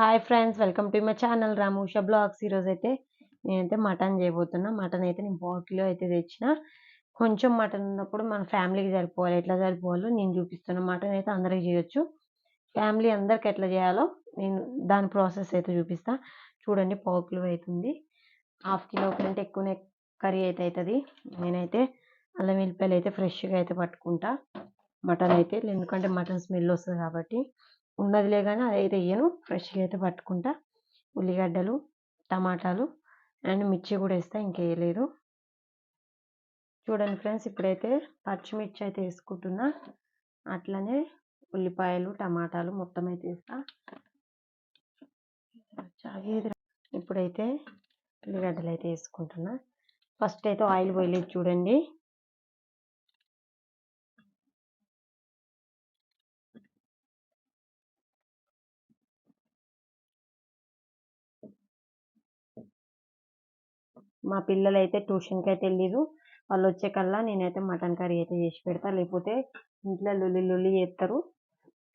Hi friends welcome to my channel Ramusha blogs అయితే నేనైతే mutton చేయబోతున్నా. Mutton అయితే నేను పావు కిలో అయితే తెచ్చిన. కొంచెం మటన్ ఉన్నప్పుడు మన ఫ్యామిలీకి సరిపోవాలి. ఎట్లా సరిపోవాలో నేను చూపిస్తున్నా. మటన్ అయితే అందరికి చేయొచ్చు. ఫ్యామిలీ అందరికి ఎట్లా చేయాలో నేను దాని ప్రాసెస్ అయితే చూపిస్తా. చూడండి పావు కిలో అవుతుంది. హాఫ్ కిలో కంటే ఎక్కువనే కర్రీ అయితే అవుతుంది. నేనైతే అల్లం వెల్లిపాయలు అయితే ఫ్రెష్గా అయితే పట్టుకుంటా. మటన్ అయితే ఎందుకంటే మటన్ స్మెల్ వస్తుంది కాబట్టి. ఉన్నదిలే కానీ అదైతే వేయను ఫ్రెష్గా అయితే పట్టుకుంటా. ఉల్లిగడ్డలు టమాటాలు అండ్ మిర్చి కూడా వేస్తా ఇంకేయలేదు. చూడండి ఫ్రెండ్స్ ఇప్పుడైతే పచ్చిమిర్చి అయితే వేసుకుంటున్నా. అట్లనే ఉల్లిపాయలు టమాటాలు మొత్తం అయితే వేస్తా. ఇప్పుడైతే ఉల్లిగడ్డలు అయితే వేసుకుంటున్నా. ఫస్ట్ అయితే ఆయిల్ పోయలేదు చూడండి. మా పిల్లలు అయితే ట్యూషన్కి అయితే వెళ్ళిరు వాళ్ళు వచ్చే కల్లా నేనైతే మటన్ కర్రీ అయితే చేసి పెడతా. లేకపోతే ఇంట్లో లుల్లి లుల్లి చేస్తారు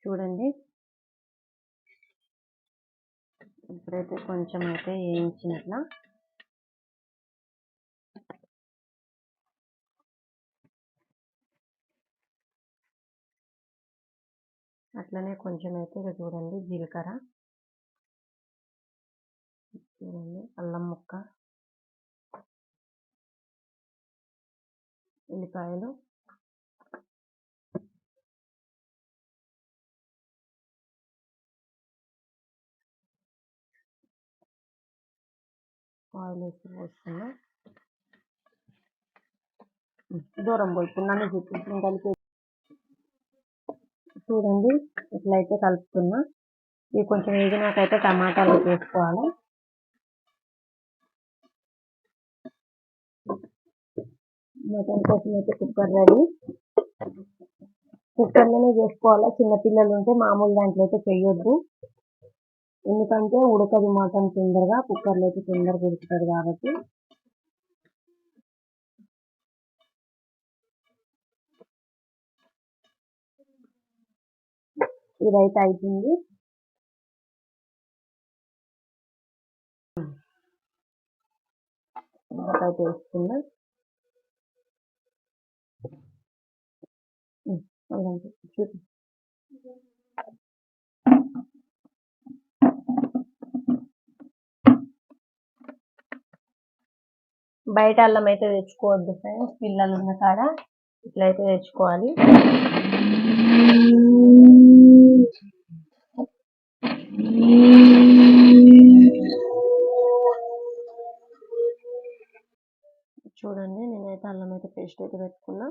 చూడండి. ఇప్పుడైతే కొంచెం అయితే వేయించినట్లా. అట్లనే కొంచెం అయితే ఇక చూడండి జీలకర్ర. చూడండి అల్లం ముక్క. ఉల్లిపాయలు. ఆయిల్ వేసి పోస్తున్నా. దూరం పోయి నన్ను కలిపి చూడండి ఇట్లయితే కలుపుతున్నా. ఇవి కొంచెం వేగినాకైతే టమాటాలు వేసుకోవాలి. మటన్ కోసం అయితే కుక్కర్ రెడీ కుక్కర్లోనే చేసుకోవాలా? చిన్నపిల్లలు ఉంటే మామూలు దాంట్లో అయితే చేయొద్దు. ఎందుకంటే ఉడకదు మటన్ తొందరగా కుక్కర్లో అయితే తొందరగా ఉడుకుతుంది కాబట్టి. ఇదైతే అయిపోయింది. అయితే వేసుకున్నా. చూపి బయట అల్లం అయితే తెచ్చుకోవద్దు ఫ్రెండ్స్. పిల్లలు ఉన్న కాడ ఇట్లయితే తెచ్చుకోవాలి. చూడండి నేనైతే అల్లం అయితే పేస్ట్ అయితే పెట్టుకున్నా.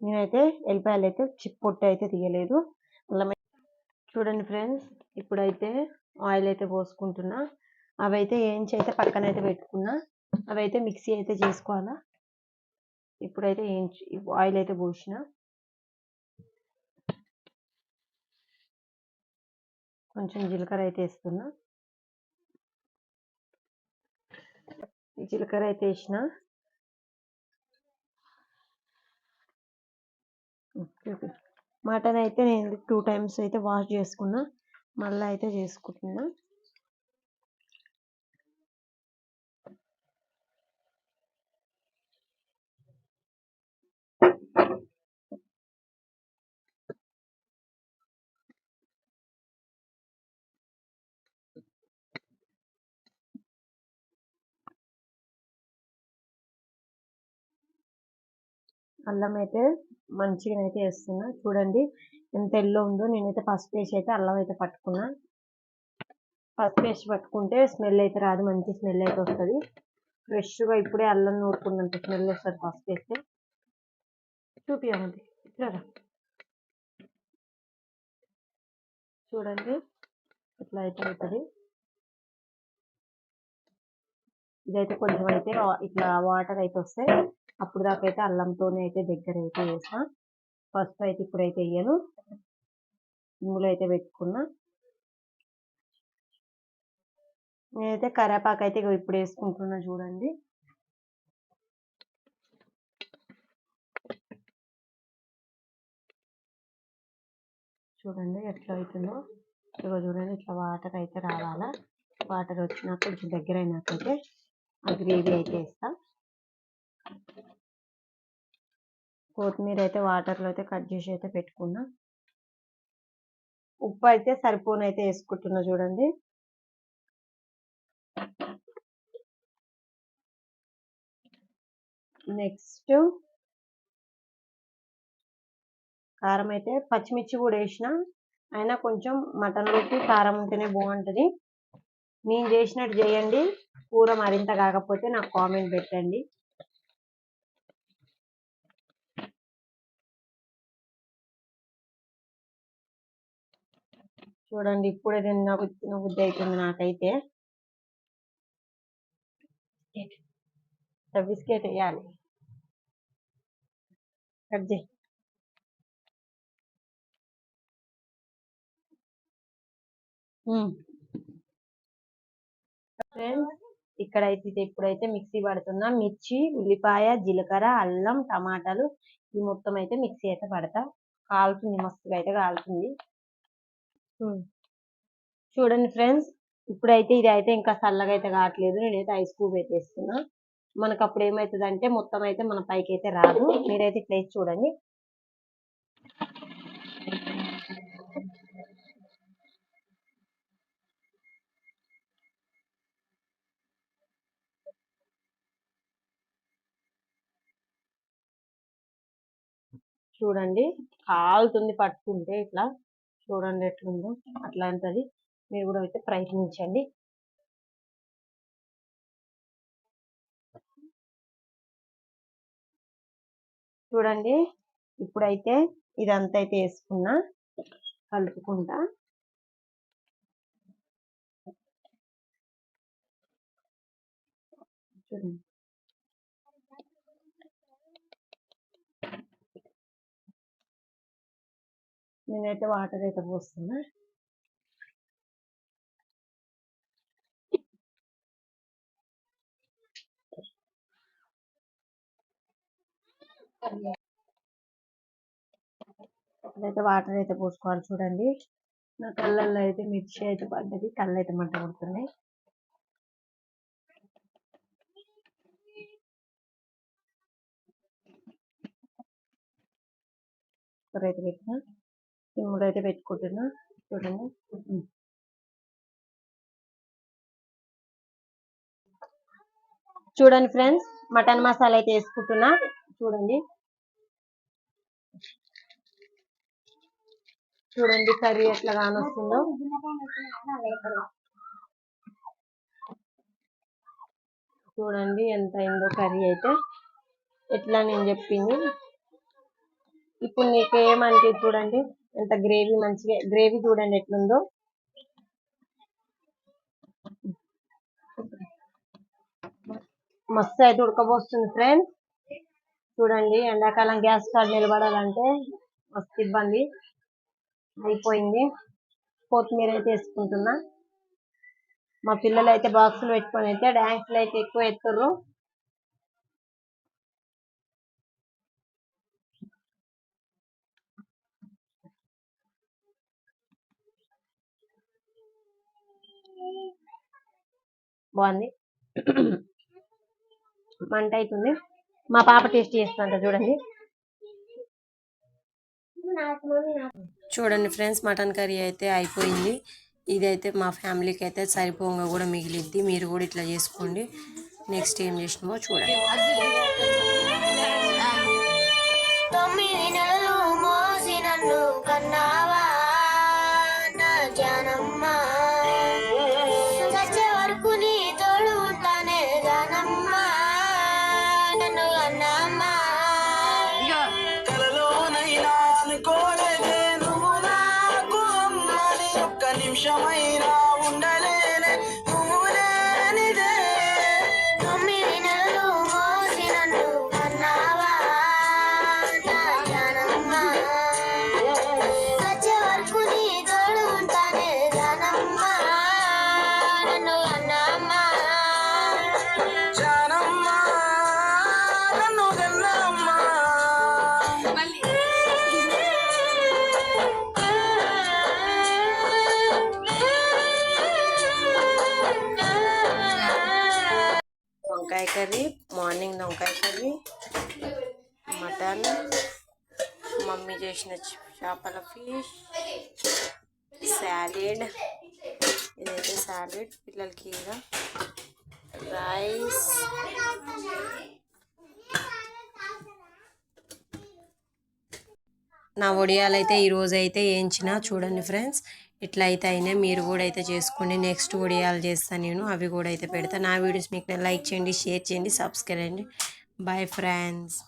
నేనైతే ఎల్లిపాయలు అయితే చిప్ పొట్టు అయితే తీయలేదు. అల్లం చూడండి ఫ్రెండ్స్ ఇప్పుడైతే ఆయిల్ అయితే పోసుకుంటున్నా. అవి అయితే ఏంచి అయితే పక్కన అయితే పెట్టుకున్నా. అవి అయితే మిక్సీ అయితే చేసుకోవాలా. ఇప్పుడైతే ఏంచి ఆయిల్ అయితే పోసిన. కొంచెం జీలకర్ర అయితే వేస్తున్నా. జీలకర్ర అయితే వేసిన. మటన్ అయితే నేను టూ టైమ్స్ అయితే వాష్ చేసుకున్నా. మళ్ళీ అయితే చేసుకుంటున్నా. అల్లం అయితే మంచిగా అయితే వేస్తున్నా. చూడండి ఎంత ఎల్లో ఉందో. నేనైతే ఫస్ట్ వేసి అయితే అల్లం అయితే పట్టుకున్నా. ఫస్ట్ వేసి పట్టుకుంటే స్మెల్ అయితే రాదు. మంచి స్మెల్ అయితే వస్తుంది. ఫ్రెష్గా ఇప్పుడే అల్లం నూరుకున్నంత స్మెల్ వస్తుంది ఫస్ట్ వేస్తే చూపించండి ఇట్లా చూడండి. ఇట్లా అయితే అవుతుంది. ఇదైతే కొంచెం అయితే ఇట్లా వాటర్ అయితే వస్తాయి. అప్పుడు దాకా అయితే అల్లంతోనే అయితే దగ్గర అయితే వేసా ఫస్ట్ అయితే ఇప్పుడైతే వేయను. ఇందులో అయితే పెట్టుకున్నా. నేనైతే కరేపాకు అయితే ఇప్పుడు వేసుకుంటున్నా చూడండి. చూడండి ఎట్లా అవుతుందో ఇదిగో చూడండి ఇట్లా వాటర్ అయితే రావాలా. వాటర్ వచ్చినాక కొంచెం దగ్గర అయినాకైతే ఆ గ్రేవీ అయితే వేస్తాను కొత్తిమీర అయితే వాటర్లో అయితే కట్ చేసి అయితే పెట్టుకున్నా. ఉప్పు అయితే సరిపోను అయితే వేసుకుంటున్నా చూడండి. నెక్స్ట్ కారం అయితే పచ్చిమిర్చి కూడా వేసిన. అయినా కొంచెం మటన్లోకి కారం ఉంటేనే బాగుంటుంది. నేను చేసినట్టు చేయండి. కూర మరింత కాకపోతే నాకు కామెంట్ పెట్టండి. చూడండి ఇప్పుడే తిన్న తిన బుద్ధి అవుతుంది నాకైతే. బిస్కెట్. వేయాలి కట్ చేయి. ఫ్రెండ్స్ ఇక్కడైతే ఇప్పుడైతే మిక్సీ పడుతున్నా మిర్చి ఉల్లిపాయ జీలకర్ర అల్లం టమాటాలు ఈ మొత్తం అయితే మిక్సీ అయితే పడతా. కాలుతుంది మస్తుగా అయితే కాలుతుంది. చూడండి ఫ్రెండ్స్ ఇప్పుడైతే ఇది అయితే ఇంకా చల్లగా అయితే కావట్లేదు. నేనైతే ఐస్ క్యూబ్ అయితే వేస్తున్నా మనకు అప్పుడు ఏమవుతుంది అంటే మొత్తం అయితే మన పైకి అయితే రాదు. మీరైతే ఇట్లా చూడండి. చూడండి. కాలుతుంది పట్టుకుంటే ఇట్లా. చూడండి ఎట్లుందో. అట్లాంటిది మీరు కూడా అయితే ప్రయత్నించండి. చూడండి ఇప్పుడైతే ఇదంతా అయితే వేసుకున్నా కలుపుకుంటా. చూడండి. నేనైతే వాటర్ అయితే పోస్తున్నా. అదైతే వాటర్ అయితే పోసుకోవాలి చూడండి. నా కళ్ళల్లో అయితే మిర్చి అయితే పడ్డది కళ్ళు అయితే మంట కొడుతున్నాయి. అయితే పెట్టిన. సిమ్లో అయితే పెట్టుకుంటున్నా. చూడండి. చూడండి ఫ్రెండ్స్ మటన్ మసాలా అయితే వేసుకుంటున్నా. చూడండి. చూడండి కర్రీ ఎట్లా కానొస్తుందో. చూడండి ఎంత అయిందో కర్రీ అయితే. ఎట్లా నేను చెప్పింది. ఇప్పుడు నీకు ఏమంటే చూడండి. ఎంత గ్రేవీ మంచిగా గ్రేవీ చూడండి ఎట్లుందో. మస్తు అయితే ఉడకబోస్తుంది ఫ్రెండ్స్. చూడండి ఎండాకాలం గ్యాస్ కార్డ్ నిలబడాలంటే మస్తు ఇబ్బంది అయిపోయింది. కొత్తిమీర అయితే వేసుకుంటున్నా. మా పిల్లలు అయితే బాక్సులు పెట్టుకొని అయితే డ్యాన్స్లు అయితే ఎక్కువ ఎత్తుర్రు. బాగుంది. మంట అవుతుంది మా పాప టేస్ట్ చేస్తుందంట చూడండి. చూడండి ఫ్రెండ్స్ మటన్ కర్రీ అయితే అయిపోయింది. ఇదైతే మా ఫ్యామిలీకి అయితే సరిపోగా కూడా మిగిలిద్ది. మీరు కూడా ఇట్లా చేసుకోండి. నెక్స్ట్ ఏం చేసినామో చూడండి. తొమ్మిది నెలలు మోసి నన్ను కన్నావా? కర్రీ మార్నింగ్ వంకాయ కర్రీ మటన్ మమ్మీ చేసిన చేపల ఫిష్ సాలెడ్. ఇదైతే సాలెడ్ పిల్లలకి ఇక రైస్. నా ఒడియాలైతే ఈరోజు అయితే వేయించిన చూడండి ఫ్రెండ్స్. ఇట్లా అయితే అయినా మీరు కూడా అయితే చేసుకోండి. నెక్స్ట్ వీడియోలు చేస్తాను నేను. అవి కూడా అయితే పెడతాను నా వీడియోస్ మీకు లైక్ చేయండి షేర్ చేయండి సబ్స్క్రైబ్ చేయండి. Bye friends